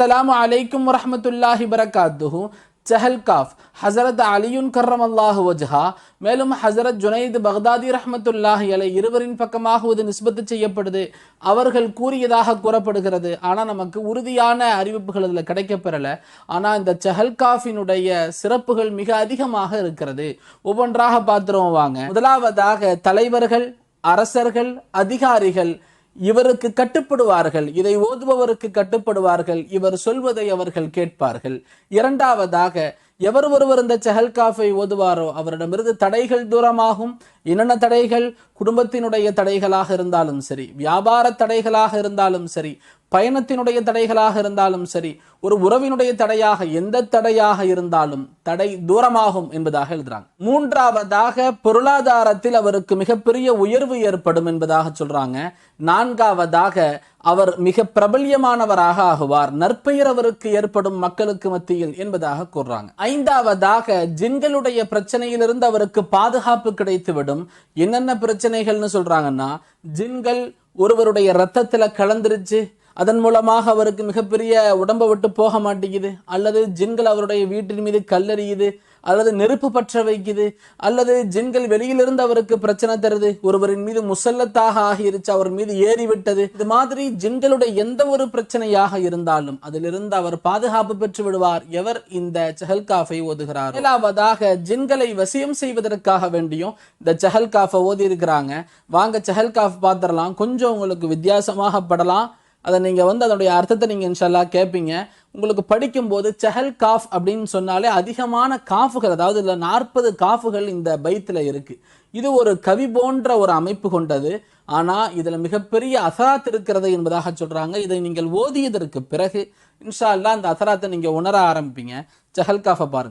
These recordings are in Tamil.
அஸ்ஸலாமு அலைக்கும் வரமத்துல்லாஹி பரகாத்துஹு சஹல்காஃப் ஹசரத் அலியுன் கர்ரம் அல்லாஹு வஜ்ஹா மேலும் ஹசரத் ஜுனைத் பக்தாதி ரஹமத்துல்லாஹி அலை இருவரின் பக்கமாக இது நிஸ்பத்து செய்யப்படுது அவர்கள் கூறியதாக கூறப்படுகிறது ஆனால் நமக்கு உறுதியான அறிவிப்புகள் அதில் கிடைக்கப்பெறல ஆனால் இந்த சஹல்காஃபினுடைய சிறப்புகள் மிக அதிகமாக இருக்கிறது ஒவ்வொன்றாக பார்த்துருவோம் வாங்க முதலாவதாக தலைவர்கள் அரசர்கள் அதிகாரிகள் இவருக்கு கட்டுப்படுவார்கள் இதை ஓதுபவருக்கு கட்டுப்படுவார்கள் இவர் சொல்வதை அவர்கள் கேட்பார்கள். இரண்டாவதாக எவர் ஒருவர் இந்த செஹல்காஃபை ஓதுவாரோ அவரிடமிருந்து தடைகள் தூரமாகும். என்னென்ன தடைகள்? குடும்பத்தினுடைய தடைகளாக இருந்தாலும் சரி வியாபார தடைகளாக இருந்தாலும் சரி பயணத்தினுடைய தடைகளாக இருந்தாலும் சரி ஒரு உறவினுடைய தடையாக எந்த தடையாக இருந்தாலும் தடை தூரமாகும் என்பதாக எழுதுறாங்க. மூன்றாவதாக பொருளாதாரத்தில் அவருக்கு மிகப்பெரிய உயர்வு ஏற்படும் என்பதாக சொல்றாங்க. நான்காவதாக அவர் மிக பிரபல்யமானவராக ஆகுவார். நற்பெயர் அவருக்கு ஏற்படும் மக்களுக்கு மத்தியில் என்பதாக கூறுறாங்க. ஐந்தாவதாக ஜின்களுடைய பிரச்சனையிலிருந்து அவருக்கு பாதுகாப்பு கிடைத்துவிடும். என்னென்ன பிரச்சனைகள்னு சொல்றாங்கன்னா ஜின்கள் ஒருவருடைய ரத்தத்தில் கலந்துருச்சு அதன் மூலமாக அவருக்கு மிகப்பெரிய உடம்பை விட்டு போக மாட்டேங்குது. அல்லது ஜின்கள் அவருடைய வீட்டின் மீது கல்லெறியுது. அல்லது நெருப்பு பற்ற வைக்குது. அல்லது ஜின்கள் வெளியிலிருந்து அவருக்கு பிரச்சனை தருது. ஒருவரின் மீது முசல்லத்தாக ஆகிருச்சு அவர் மீது ஏறி விட்டது இது மாதிரி ஜின்களுடைய எந்த ஒரு பிரச்சனையாக இருந்தாலும் அதிலிருந்து அவர் பாதுகாப்பு பெற்று விடுவார். எவர் இந்த செஹல்காஃபை ஓதுகிறார். முதலாவதாக ஜின்களை வசியம் செய்வதற்காக வேண்டியும் இந்த செஹல்காஃபை ஓதி இருக்கிறாங்க வாங்க செஹல்காஃப் பார்த்துடலாம். கொஞ்சம் உங்களுக்கு வித்தியாசமாக படலாம். அதை நீங்கள் வந்து அதனுடைய அர்த்தத்தை நீங்கள் இன்ஷல்லா கேட்பீங்க உங்களுக்கு படிக்கும்போது செஹல் காஃப் அப்படின்னு சொன்னாலே அதிகமான காஃபுகள் அதாவது இதில் நாற்பது காஃபுகள் இந்த பைத்தில் இருக்குது இது ஒரு கவி போன்ற ஒரு அமைப்பு கொண்டது. ஆனால் இதில் மிகப்பெரிய அசராத் இருக்கிறது என்பதாக சொல்கிறாங்க இதை நீங்கள் ஓதியதற்கு பிறகு இன்ஷா அல்லா அந்த அசராத்தை நீங்கள் உணர ஆரம்பிப்பீங்க. செஹல் காஃபை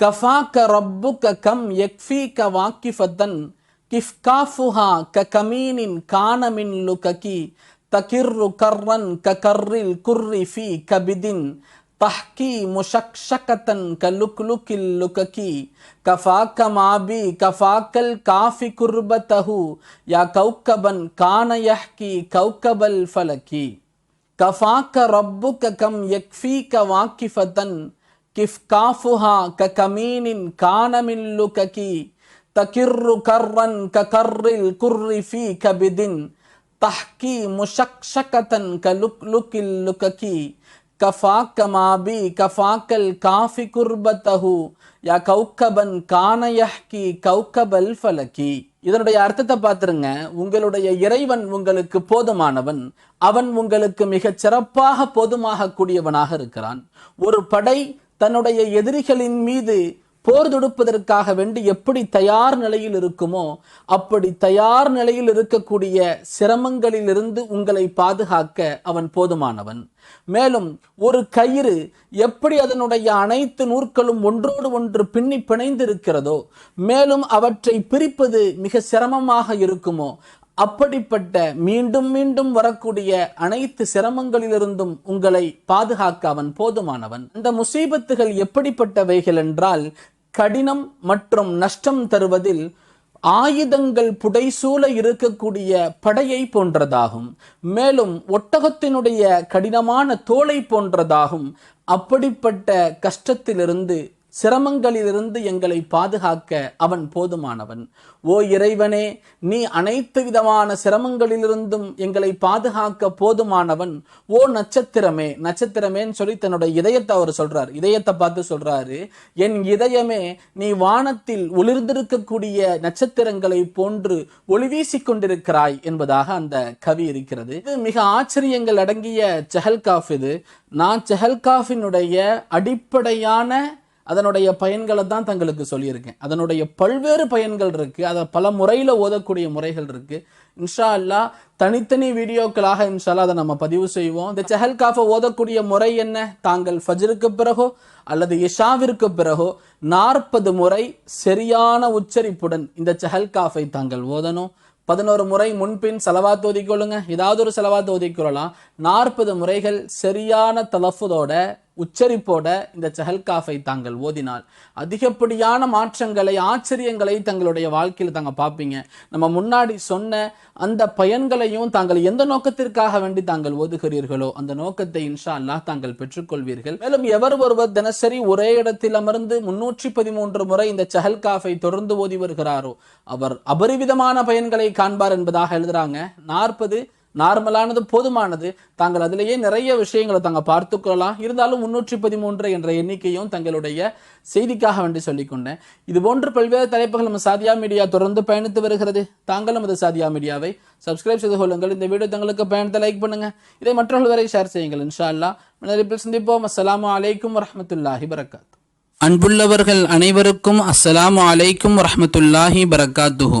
க ரப் க கம் எக்ஃபி க வாக்கிஃபத்தன் கிஃப் காஃபுஹா க கமீனின் கானமின் லுககி تكر كرا ككر الكر في كبد تحكي مشكشكة كلكلك اللككي كفاك ما بي كفاك الكاف كربته. يا كوكبا كان يحكي كوكب الفلكي كفاك ربك كم يكفيك واكفة. كف كافها ككمين كان من لككي تكر كرا ككر الكر في كبد. تحكي مشكشكة كلكلك اللككي كفاك ما بي كفاك الكاف كربته يا كوكبا كان يحكي كوكب الفلكي இதனுடைய அர்த்தத்தை பார்த்துருங்க உங்களுடைய இறைவன் உங்களுக்கு போதுமானவன் அவன் உங்களுக்கு மிகச் சிறப்பாக போதுமாக கூடியவனாக இருக்கிறான் ஒரு படை தன்னுடைய எதிரிகளின் மீது போர் தொடுப்பதற்காக வேண்டி எப்படி தயார் நிலையில் இருக்குமோ அப்படி தயார் நிலையில் இருக்கக்கூடிய சிரமங்களிலிருந்து உங்களை பாதுகாக்க அவன் போதுமானவன். மேலும் ஒரு கயிறு எப்படி அதனுடைய அனைத்து நூற்களும் ஒன்றோடு ஒன்று பின்னி பிணைந்திருக்கிறதோ மேலும் அவற்றை பிரிப்பது மிக சிரமமாக இருக்குமோ அப்படிப்பட்ட மீண்டும் மீண்டும் வரக்கூடிய அனைத்து சிரமங்களிலிருந்தும் உங்களை பாதுகாக்க அவன் போதுமானவன். அந்த முசீபத்துகள் எப்படிப்பட்டவைகள் என்றால் கடினம் மற்றும் நஷ்டம் தருவதில் ஆயுதங்கள் புடைசூழ இருக்கக்கூடிய படையை போன்றதாகும். மேலும் ஒட்டகத்தினுடைய கடினமான தோலை போன்றதாகும். அப்படிப்பட்ட கஷ்டத்திலிருந்து சிரமங்களிலிருந்து எங்களை பாதுகாக்க அவன் போதுமானவன். ஓ இறைவனே நீ அனைத்து விதமான சிரமங்களிலிருந்தும் எங்களை பாதுகாக்க போதுமானவன். ஓ நட்சத்திரமே நட்சத்திரமேன்னு சொல்லி தன்னுடைய இதயத்தை அவர் சொல்றார். இதயத்தை பார்த்து சொல்றாரு என் இதயமே நீ வானத்தில் ஒளிர்ந்திருக்கக்கூடிய நட்சத்திரங்களை போன்று ஒளி வீசிக் கொண்டிருக்கிறாய் என்பதாக அந்த கவி இருக்கிறது. இது மிக ஆச்சரியங்கள் அடங்கிய செஹல்காஃப் இது. நான் செஹல்காஃபினுடைய அடிப்படையான அதனுடைய பயன்களை தான் தங்களுக்கு சொல்லியிருக்கேன். அதனுடைய பல்வேறு பயன்கள் இருக்குது அதை பல முறையில் ஓதக்கூடிய முறைகள் இருக்குது இன்ஷா அல்லா தனித்தனி வீடியோக்களாக இன்ஷால்லா அதை நம்ம பதிவு செய்வோம். இந்த செஹல் காஃபை ஓதக்கூடிய முறை என்ன? தாங்கள் ஃபஜ்ருக்கு பிறகோ அல்லது இஷாவிற்கு பிறகோ நாற்பது முறை சரியான உச்சரிப்புடன் இந்த செஹல் காஃபை தாங்கள் ஓதணும். பதினோரு முறை முன்பின் செலவாத்து ஒதுக்கிக்கொள்ளுங்க ஏதாவது ஒரு செலவாத்து ஒதுக்கிக்கொள்ளலாம் நாற்பது முறைகள் சரியான தலஃபுதோட உச்சரிப்போட இந்த செஹல்காஃபை தாங்கள் ஓதினால் அதிகப்படியான மாற்றங்களை ஆச்சரியங்களை தங்களுடைய வாழ்க்கையில் தாங்க பார்ப்பீங்க. நம்ம முன்னாடி சொன்ன அந்த பயன்களையும் தாங்கள் எந்த நோக்கத்திற்காக வேண்டி தாங்கள் ஓதுகிறீர்களோ அந்த நோக்கத்தை இன்ஷா அல்லாஹ் தாங்கள் பெற்றுக்கொள்வீர்கள். மேலும் எவர் ஒருவர் தினசரி ஒரே இடத்தில் அமர்ந்து முன்னூற்றி பதிமூன்று முறை இந்த செஹல்காஃபை தொடர்ந்து ஓதி வருகிறாரோ அவர் அபரிவிதமான பயன்களை காண்பார் என்பதாக எழுதுறாங்க. நாற்பது நார்மலானது போதுமானது. தாங்கள் அதிலேயே நிறைய விஷயங்களை தாங்க பார்த்துக்கொள்ளலாம் இருந்தாலும் முன்னூற்றி பதிமூன்று என்ற எண்ணிக்கையும் தங்களுடைய செய்திக்காக வேண்டி சொல்லிக்கொண்டேன் இது போன்று பல்வேறு தலைப்புகள் நம்ம சாதியா மீடியா தொடர்ந்து பயணித்து வருகிறது. தாங்களும் அது சாதியா மீடியாவை சப்ஸ்கிரைப் செய்து கொள்ளுங்கள். இந்த வீடியோ தங்களுக்கு பயணத்தை லைக் பண்ணுங்க. இதை மற்றவர்கள் வரை ஷேர் செய்யுங்கள். இன்ஷா அல்லா முன்னறிப்பில் சந்திப்போம். அஸ்ஸலாமு அலைக்கும் வரமத்துல்லாஹி வரகாத் அன்புள்ளவர்கள் அனைவருக்கும் அஸ்ஸலாமு அலைக்கும் வரமத்துல்லாஹி பரகாத்துஹூ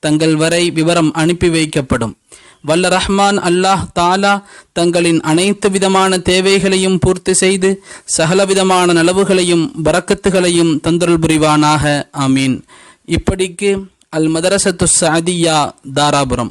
தங்கள் வரை விவரம் அனுப்பி வைக்கப்படும். வல்ல ரஹ்மான் அல்லாஹ் தாலா தங்களின் அனைத்து விதமான தேவைகளையும் பூர்த்தி செய்து சகலவிதமான நலவுகளையும் வரக்கத்துகளையும் தந்தருள் புரிவானாக. ஆமீன். இப்படிக்கு அல் மதரசத்து சாதியா தாராபுரம்.